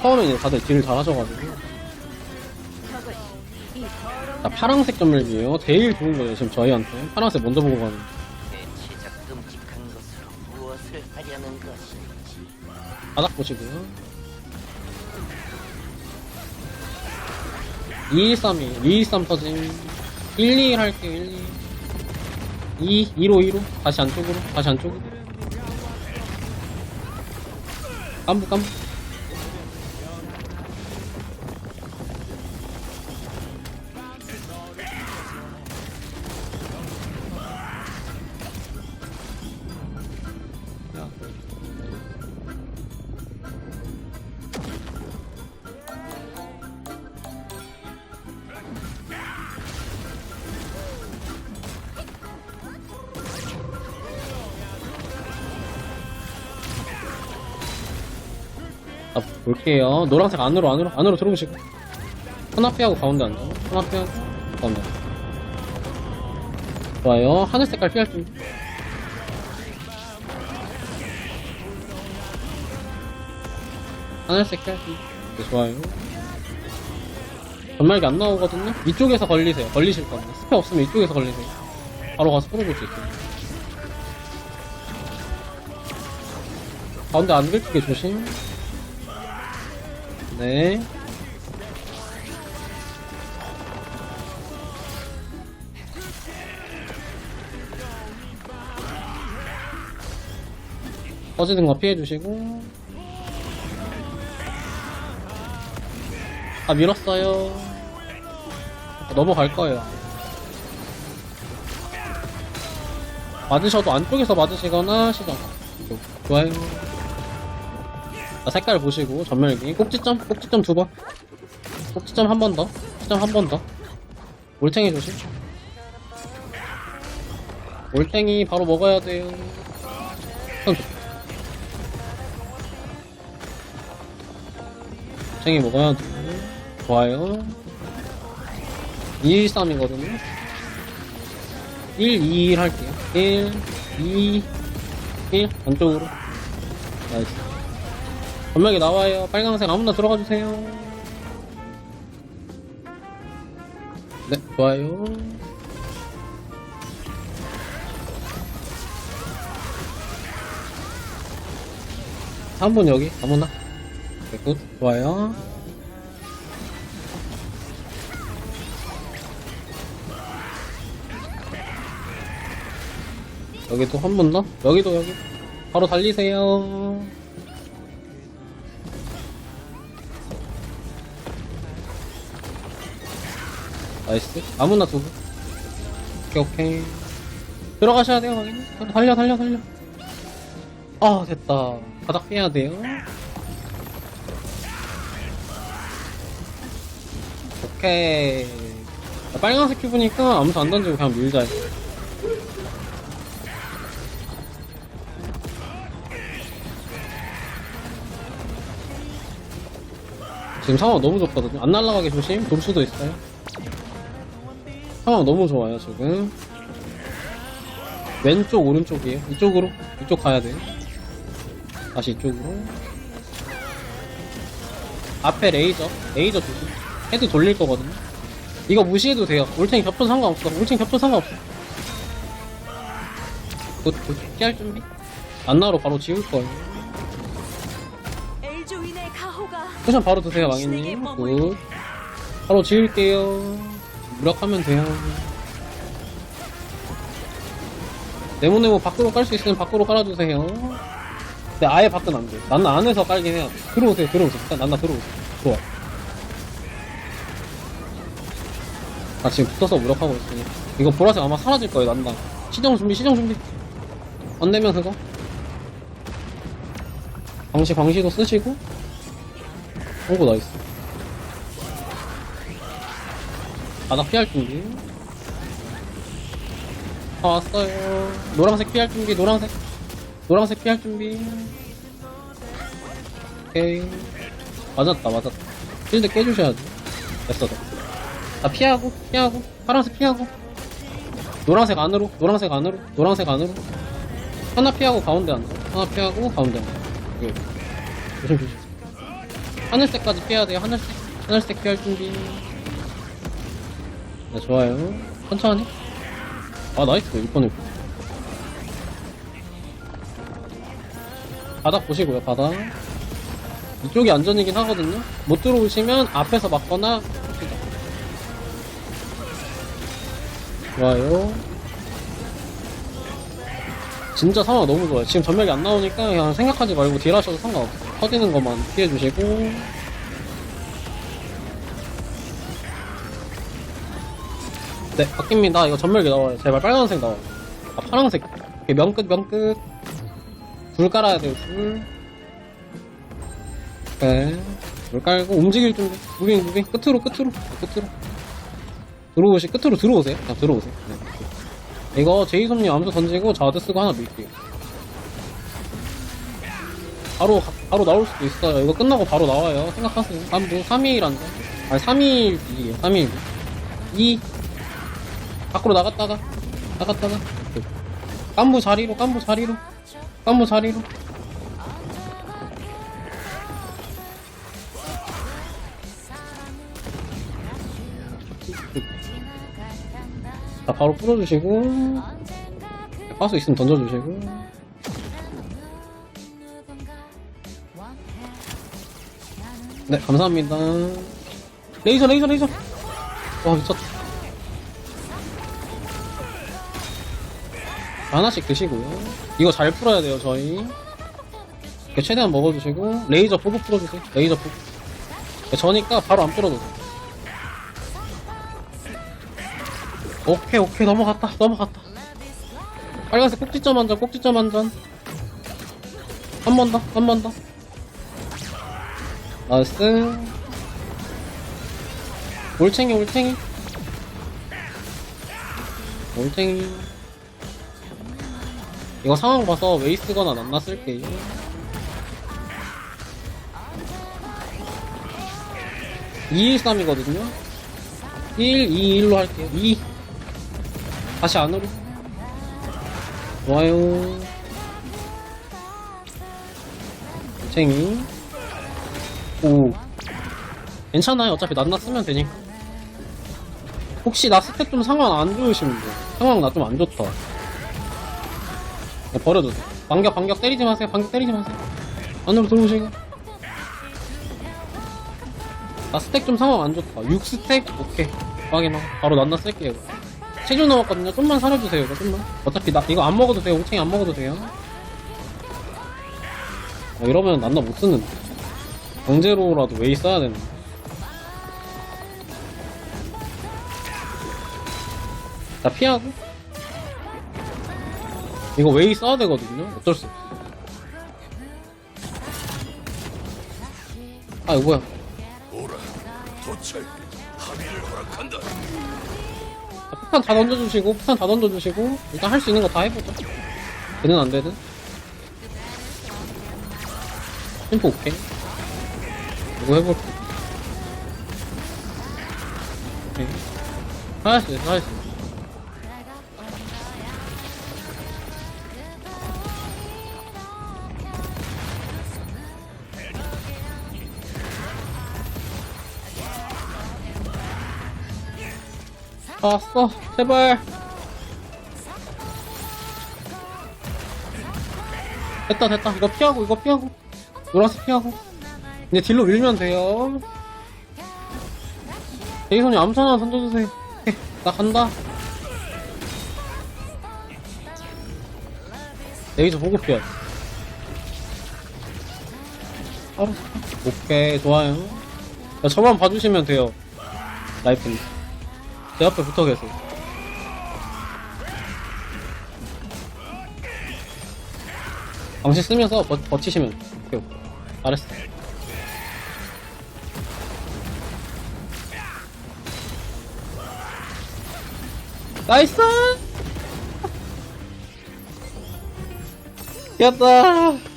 처음에 이제 다들 딜을 잘하셔가지고. 자, 파랑색 전멸기예요 제일 좋은 거예요, 지금 저희한테. 파랑색 먼저 보고 가는. 것인지 바닥 보시고요. 213이, 213 터짐. 1, 2 할게요, 1, 2. 2, 2로, 2로. 다시 안쪽으로, 다시 안쪽으로. 깜부, 깜부. 볼게요. 노란색 안으로, 안으로, 안으로 들어오시고. 하나 피하고 가운데 앉아. 하나 피하고, 가운데 앉아. 좋아요. 하늘 색깔 피할 줄. 하늘색 피할 줄. 네, 좋아요. 전말기 안 나오거든요? 이쪽에서 걸리세요. 걸리실 겁니다. 스페 없으면 이쪽에서 걸리세요. 바로 가서 풀어볼 수 있어요. 가운데 안 긁히게 조심. 네. 터지는 거 피해 주시고. 아, 밀었어요. 넘어갈 거예요. 맞으셔도 안쪽에서 맞으시거나. 이쪽. 좋아요. 자, 색깔 보시고 전멸기 꼭지점 꼭지점 두 번. 꼭지점 한 번 더. 꼭지점 한 번 더. 올탱이 조심. 올탱이 바로 먹어야 돼요. 올탱이 먹어야 돼. 좋아요. 2, 1, 3이거든요. 1, 2, 1 할게요. 1, 2, 1. 안쪽으로. 나이스. 전멸기 나와요. 빨강색 아무나 들어가 주세요. 네, 좋아요. 한 분 여기 아무나. 네, 굿. 좋아요. 여기도 한 분 더. 여기도 여기. 바로 달리세요. 나이스. 아무나 두 분. 오케이, 오케이. 들어가셔야 돼요, 확인. 달려, 달려, 달려. 아, 됐다. 바닥 빼야 돼요. 오케이. 자, 빨간색 큐브니까 아무도 안 던지고 그냥 밀자. 지금 상황 너무 좋거든요. 안 날아가게 조심. 돌 수도 있어요. 상황 너무 좋아요, 지금. 왼쪽, 오른쪽이에요. 이쪽으로. 이쪽 가야 돼요. 다시 이쪽으로. 앞에 레이저. 레이저 조심. 헤드 돌릴 거거든요. 이거 무시해도 돼요. 올챙이 겹쳐 상관없어. 올챙이 겹쳐 상관없어. 굿, 굿. 피할 준비. 안나로 바로 지울 거예요. 쿠션 바로 드세요, 망인님. 굿. 바로 지울게요. 무력하면 돼요. 네모네모 밖으로 깔 수 있으면 밖으로 깔아주세요. 근데 아예 밖은 안 돼. 난나 안에서 깔긴 해야 돼. 들어오세요, 들어오세요. 일단 난나 들어오세요. 좋아. 아, 지금 붙어서 무력하고 있으니. 이거 보라색 아마 사라질 거예요, 난다. 시정 준비, 시정 준비. 안 되면 그거. 광시, 광시도 쓰시고. 오고 나이스. 바닥 피할 준비. 다 왔어요. 노란색 피할 준비, 노란색. 노란색 피할 준비. 오케이. 맞았다, 맞았다. 필드 깨주셔야지. 됐어, 됐어. 다 피하고, 피하고. 파란색 피하고. 노란색 안으로, 노란색 안으로, 노란색 안으로. 하나 피하고 가운데 앉아. 하나 피하고 가운데 앉아. 여기. 조심, 조심. 하늘색까지 피해야 돼요. 하늘색. 하늘색 피할 준비. 네, 좋아요. 천천히. 아, 나이스. 6번을. 바닥 보시고요, 바닥. 이쪽이 안전이긴 하거든요. 못 들어오시면 앞에서 막거나. 좋아요. 진짜 상황 너무 좋아요. 지금 전멸이 안 나오니까 그냥 생각하지 말고 딜 하셔도 상관없어요. 터지는 것만 피해주시고. 네, 바뀝니다. 이거 전멸기 나와요. 제발 빨간색 나와요. 아, 파란색. 오케이, 명끝, 명끝. 불 깔아야 돼요, 불. 네. 불 깔고, 움직일 준비. 무빙, 무빙. 끝으로, 끝으로. 끝으로. 들어오시, 끝으로 들어오세요. 그냥 들어오세요. 네. 이거 제이손님 암수 던지고 자드 쓰고 하나 밀게요. 바로, 가- 바로 나올 수도 있어요. 이거 끝나고 바로 나와요. 생각하세요. 다음 뭐, 3일 안 돼. 아니, 3일 이에요 3일 2. 밖으로 나갔다가, 나갔다가. 깐부 자리로, 깐부 자리로. 깐부 자리로. 자, 바로 풀어주시고. 가수 있으면 던져주시고. 네, 감사합니다. 레이저, 레이저, 레이저. 와, 미쳤다. 하나씩 드시고요. 이거 잘 풀어야 돼요, 저희. 최대한 먹어주시고. 레이저 보고 풀어주세요. 레이저 보고. 저니까 바로 안 풀어도 돼요. 오케이, 오케이. 넘어갔다. 넘어갔다. 빨간색 꼭지점 한 점, 꼭지점 한 점. 한번 더, 한 번 더. 나이스. 올챙이, 올챙이. 올챙이. 이거 상황 봐서 웨이스거나 난나 쓸게요. 이 1, 3이거든요. 1, 2, 1로 할게요. 2. 다시 안으로. 좋아요. 챙이. 오. 괜찮아요. 어차피 난나 쓰면 되니까. 혹시 나 스탯 좀 상황 안 좋으시면 돼요. 상황 나 좀 안 좋다. 네, 버려도 돼. 반격, 반격 때리지 마세요. 반격 때리지 마세요. 안으로 들어오시고. 나 스택 좀 상황 안 좋다. 6스택? 오케이. 확인하고. 바로 난나 쓸게요. 체중 남았거든요. 좀만 살려주세요. 이거 좀만. 어차피 나, 이거 안 먹어도 돼요. 옥탱이 안 먹어도 돼요. 어, 이러면 난나 못 쓰는데. 강제로라도 웨이 써야 되는데. 자, 피하고. 이거 웨이 써야 되거든요. 어쩔 수 없어. 아, 이거 뭐야. 오라 도철 합의를 허락한다 자, 폭탄 다 던져주시고, 폭탄 다 던져주시고, 일단 할 수 있는 거 다 해보자. 되는 안 되든. 심포 오케이. 이거 해볼게. 오케이. 할수 왔어. 제발. 됐다, 됐다. 이거 피하고, 이거 피하고. 노란색 피하고. 이제 딜로 밀면 돼요. 암수 하나 던져주세요. 오케이, 나 간다. 레이저 보고 피해. 바로 오케이, 좋아요. 야, 저만 봐주시면 돼요. 라이프님. 제 앞에 붙어 계세요. 방시 쓰면서 버, 버티시면. 오케이. 잘했어. 나이스! 이겼다!